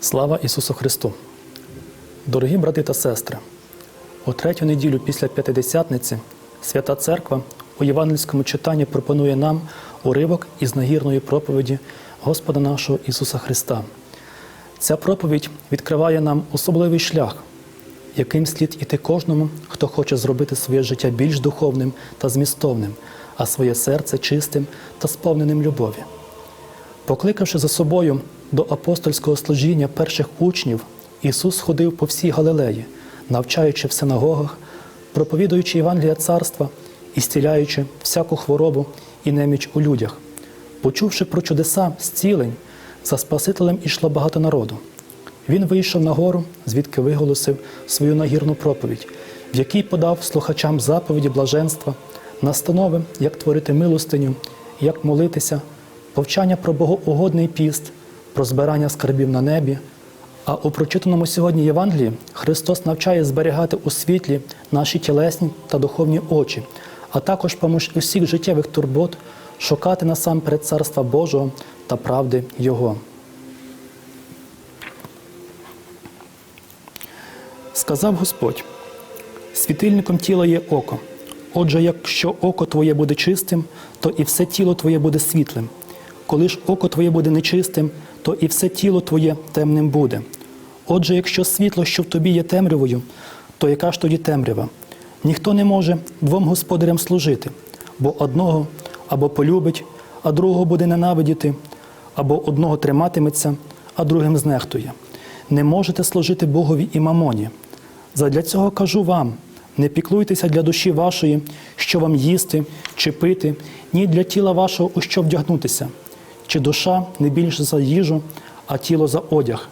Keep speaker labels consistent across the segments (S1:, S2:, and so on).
S1: Слава Ісусу Христу! Дорогі брати та сестри! У третю неділю після П'ятидесятниці Свята Церква у євангельському читанні пропонує нам уривок із нагірної проповіді Господа нашого Ісуса Христа. Ця проповідь відкриває нам особливий шлях, яким слід іти кожному, хто хоче зробити своє життя більш духовним та змістовним, а своє серце чистим та сповненим любові. Покликавши за собою до апостольського служіння перших учнів, Ісус ходив по всій Галилеї, навчаючи в синагогах, проповідуючи Євангелія царства і зціляючи всяку хворобу і неміч у людях. Почувши про чудеса зцілень, за Спасителем ішло багато народу. Він вийшов на гору, звідки виголосив свою нагірну проповідь, в якій подав слухачам заповіді блаженства, настанови, як творити милостиню, як молитися, повчання про богоугодний піст, про збирання скарбів на небі. А у прочитаному сьогодні Євангелії Христос навчає зберігати у світлі наші тілесні та духовні очі, а також поміж усіх життєвих турбот шукати насамперед Царства Божого та правди Його. Сказав Господь: світильником тіла є око. Отже, якщо око твоє буде чистим, то і все тіло твоє буде світлим. Коли ж око твоє буде нечистим, то і все тіло твоє темним буде. Отже, якщо світло, що в тобі є темрявою, то яка ж тоді темрява? Ніхто не може двом господарям служити, бо одного або полюбить, а другого буде ненавидіти, або одного триматиметься, а другим знехтує. Не можете служити Богові і мамоні. Задля цього кажу вам: не піклуйтеся для душі вашої, що вам їсти чи пити, ні для тіла вашого, у що вдягнутися, чи душа не більше за їжу, а тіло за одяг.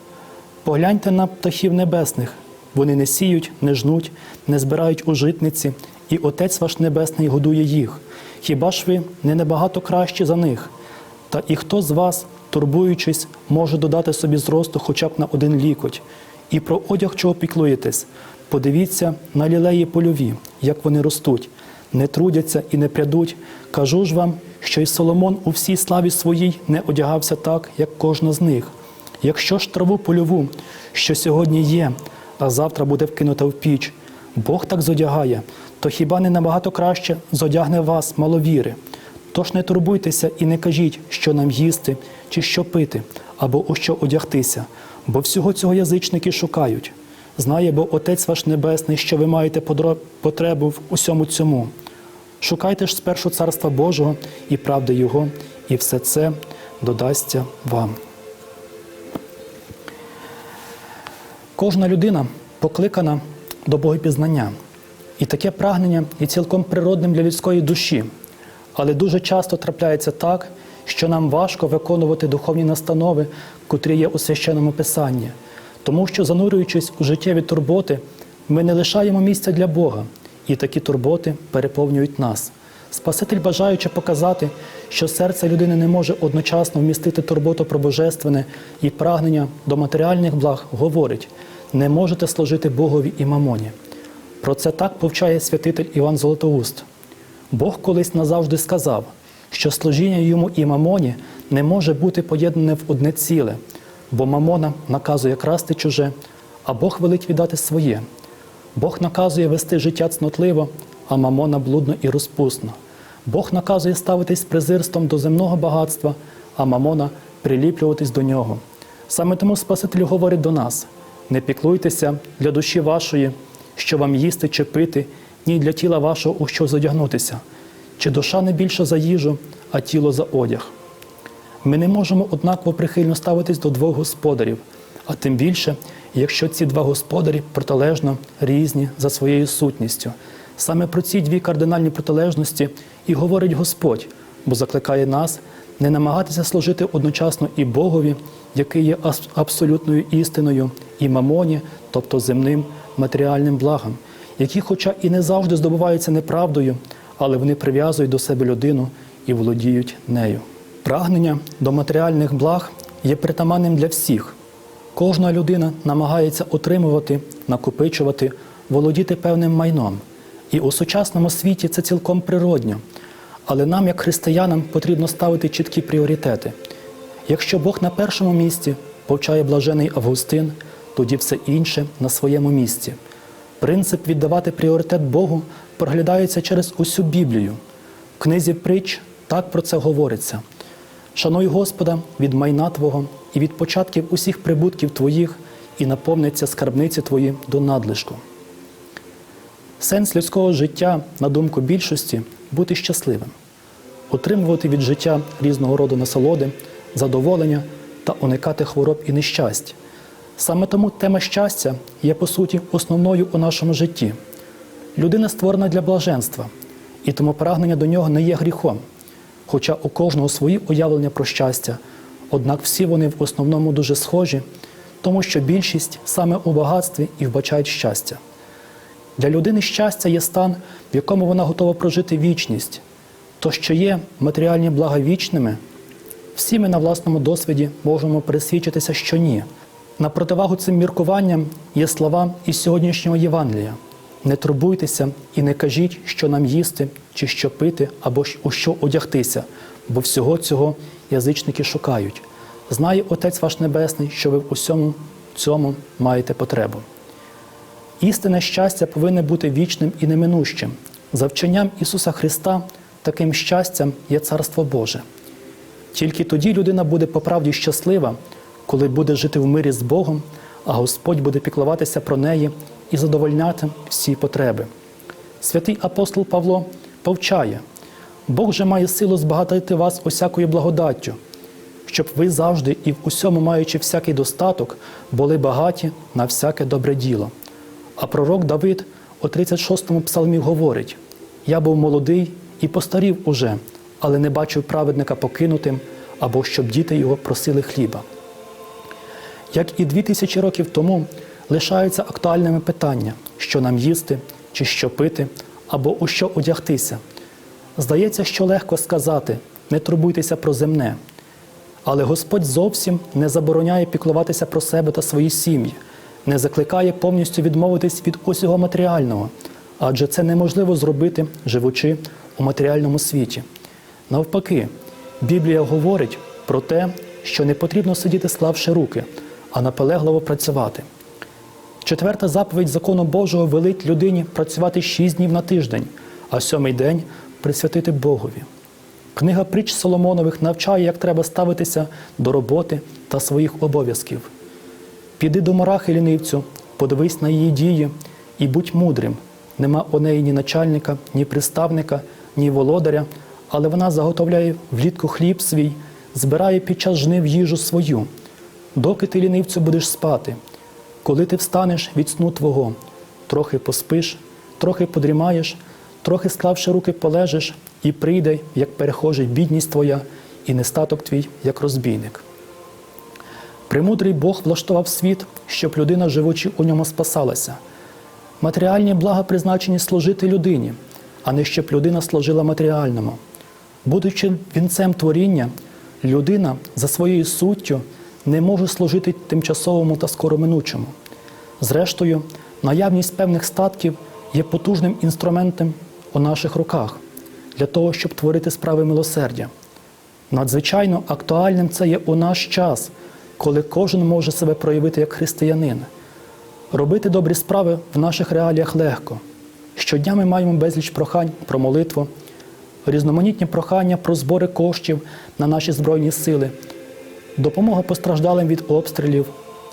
S1: Погляньте на птахів небесних, вони не сіють, не жнуть, не збирають у житниці, і Отець ваш Небесний годує їх. Хіба ж ви не набагато кращі за них? Та і хто з вас, турбуючись, може додати собі зросту хоча б на один лікоть? І про одяг чого піклуєтесь? Подивіться на лілеї польові, як вони ростуть, не трудяться і не прядуть. Кажу ж вам, що й Соломон у всій славі своїй не одягався так, як кожна з них. Якщо ж траву польову, що сьогодні є, а завтра буде вкинута в піч, Бог так зодягає, то хіба не набагато краще зодягне вас, маловіри? Тож не турбуйтеся і не кажіть, що нам їсти, чи що пити, або у що одягтися, бо всього цього язичники шукають. Знає бо Отець ваш Небесний, що ви маєте потребу в усьому цьому. Шукайте ж спершу Царства Божого і правди Його, і все це додасться вам. Кожна людина покликана до богопізнання, і таке прагнення є цілком природним для людської душі. Але дуже часто трапляється так, що нам важко виконувати духовні настанови, котрі є у священному писанні, тому що, занурюючись у життєві турботи, ми не лишаємо місця для Бога, і такі турботи переповнюють нас. Спаситель, бажаючи показати, що серце людини не може одночасно вмістити турботу про божественне і прагнення до матеріальних благ, говорить: не можете служити Богові і мамоні. Про це так повчає святитель Іван Золотоуст. Бог колись назавжди сказав, що служіння йому і мамоні не може бути поєднане в одне ціле, бо мамона наказує красти чуже, а Бог велить віддати своє. Бог наказує вести життя цнотливо, а мамона блудно і розпусно. Бог наказує ставитись презирством до земного багатства, а мамона приліплюватись до нього. Саме тому Спаситель говорить до нас: не піклуйтеся для душі вашої, що вам їсти чи пити, ні для тіла вашого, у що задягнутися, чи душа не більше за їжу, а тіло за одяг. Ми не можемо однаково прихильно ставитись до двох господарів, а тим більше, якщо ці два господарі протилежно різні за своєю сутністю. Саме про ці дві кардинальні протилежності і говорить Господь, бо закликає нас не намагатися служити одночасно і Богові, який є абсолютною істиною, і мамоні, тобто земним матеріальним благам, які, хоча і не завжди здобуваються неправдою, але вони прив'язують до себе людину і володіють нею. Прагнення до матеріальних благ є притаманним для всіх. Кожна людина намагається отримувати, накопичувати, володіти певним майном. І у сучасному світі це цілком природньо. Але нам, як християнам, потрібно ставити чіткі пріоритети. Якщо Бог на першому місці, повчає блажений Августин, тоді все інше на своєму місці. Принцип віддавати пріоритет Богу проглядається через усю Біблію. В книзі притч так про це говориться. Шануй Господа від майна Твого і від початків усіх прибутків Твоїх, і наповниться скарбниці Твої до надлишку. Сенс людського життя, на думку більшості, бути щасливим, отримувати від життя різного роду насолоди, задоволення та уникати хвороб і нещасть. Саме тому тема щастя є, по суті, основною у нашому житті. Людина створена для блаженства, і тому прагнення до нього не є гріхом. Хоча у кожного свої уявлення про щастя, однак всі вони в основному дуже схожі, тому що більшість саме у багатстві і вбачають щастя. Для людини щастя є стан, в якому вона готова прожити вічність. То, що є матеріальні блага вічними, всі ми на власному досвіді можемо пересвідчитися, що ні. На противагу цим міркуванням є слова із сьогоднішнього Євангелія. Не турбуйтеся і не кажіть, що нам їсти, чи що пити, або у що одягтися, бо всього цього язичники шукають. Знає Отець ваш Небесний, що ви в усьому цьому маєте потребу. Істинне щастя повинне бути вічним і неминущим. За вченням Ісуса Христа таким щастям є Царство Боже. Тільки тоді людина буде по правді щаслива, коли буде жити в мирі з Богом, а Господь буде піклуватися про неї і задовольняти всі потреби. Святий апостол Павло повчає: Бог же має силу збагатити вас усякою благодаттю, щоб ви завжди і в усьому, маючи всякий достаток, були багаті на всяке добре діло. А пророк Давид у 36-му псалмі говорить: Я був молодий і постарів уже, але не бачив праведника покинутим, або щоб діти його просили хліба. Як і дві тисячі років тому лишаються актуальними питання, що нам їсти, чи що пити, або у що одягтися. Здається, що легко сказати, не турбуйтеся про земне. Але Господь зовсім не забороняє піклуватися про себе та свої сім'ї, не закликає повністю відмовитись від усього матеріального, адже це неможливо зробити, живучи у матеріальному світі. Навпаки, Біблія говорить про те, що не потрібно сидіти, склавши руки, а наполегливо працювати. Четверта заповідь закону Божого велить людині працювати шість днів на тиждень, а сьомий день присвятити Богові. Книга притч Соломонових навчає, як треба ставитися до роботи та своїх обов'язків. Піди до мурахи лінивцю, подивись на її дії і будь мудрим. Нема у неї ні начальника, ні приставника, ні володаря, але вона заготовляє влітку хліб свій, збирає під час жнив їжу свою. Доки ти лінивцю будеш спати, коли ти встанеш від сну твого, трохи поспиш, трохи подрімаєш, трохи склавши руки, полежиш, і прийде, як перехожий, бідність твоя, і нестаток твій, як розбійник. Премудрий Бог влаштував світ, щоб людина, живучи у ньому, спасалася. Матеріальні блага призначені служити людині, а не щоб людина служила матеріальному. Будучи вінцем творіння, людина за своєю суттю не може служити тимчасовому та скороминучому. Зрештою, наявність певних статків є потужним інструментом у наших руках для того, щоб творити справи милосердя. Надзвичайно актуальним це є у наш час, коли кожен може себе проявити як християнин. Робити добрі справи в наших реаліях легко. Щодня ми маємо безліч прохань про молитву, різноманітні прохання про збори коштів на наші Збройні сили, допомога постраждалим від обстрілів,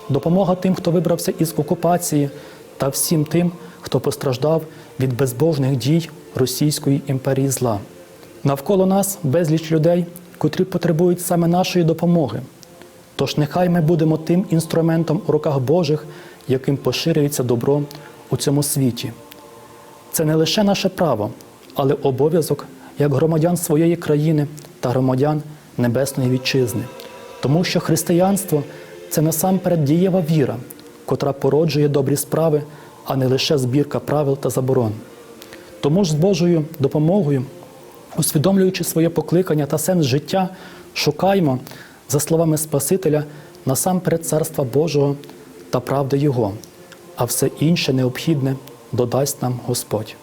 S1: допомога тим, хто вибрався із окупації, та всім тим, хто постраждав від безбожних дій Російської імперії зла. Навколо нас безліч людей, котрі потребують саме нашої допомоги. Тож нехай ми будемо тим інструментом у руках Божих, яким поширюється добро у цьому світі. Це не лише наше право, але обов'язок як громадян своєї країни та громадян Небесної Вітчизни. Тому що християнство це насамперед дієва віра, котра породжує добрі справи, а не лише збірка правил та заборон. Тому ж з Божою допомогою, усвідомлюючи своє покликання та сенс життя, шукаймо, за словами Спасителя, насамперед Царства Божого та правди Його, а все інше необхідне додасть нам Господь.